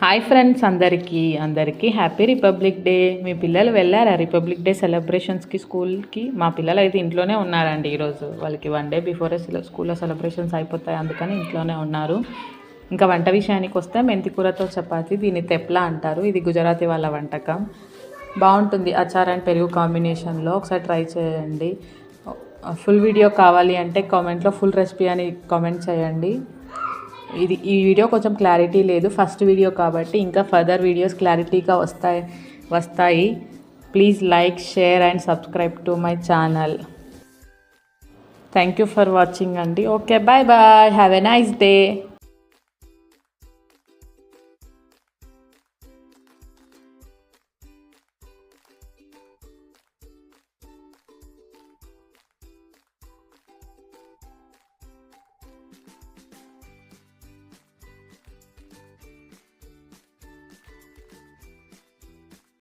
Hi friends అందరికీ అందరికీ happy republic day మీ పిల్లలు వెళ్ళారా రిపబ్లిక్ డే సెలబ్రేషన్స్కి స్కూల్కి మా పిల్లలు అయితే ఇంట్లోనే ఉన్నారండి ఈరోజు. వాళ్ళకి వన్ డే బిఫోరే స్కూల్లో సెలబ్రేషన్స్ అయిపోతాయి అందుకని ఇంట్లోనే ఉన్నారు. ఇంకా వంట విషయానికి వస్తే మెంతికూరతో చపాతి దీన్ని తెప్లా అంటారు. ఇది గుజరాతీ వాళ్ళ వంటకం. బాగుంటుంది అచార్ అండ్ పెరుగు కాంబినేషన్లో ఒకసారి ట్రై చేయండి. ఫుల్ వీడియో కావాలి అంటే కామెంట్లో ఫుల్ రెసిపీ అని కామెంట్ చేయండి. ఇది ఈ వీడియో కొంచెం క్లారిటీ లేదు. ఫస్ట్ వీడియో కాబట్టి ఇంకా ఫర్దర్ వీడియోస్ క్లారిటీగా వస్తాయి వస్తాయి. Please like share and subscribe to my channel. Thank you for watching అండి. Okay bye bye have a nice day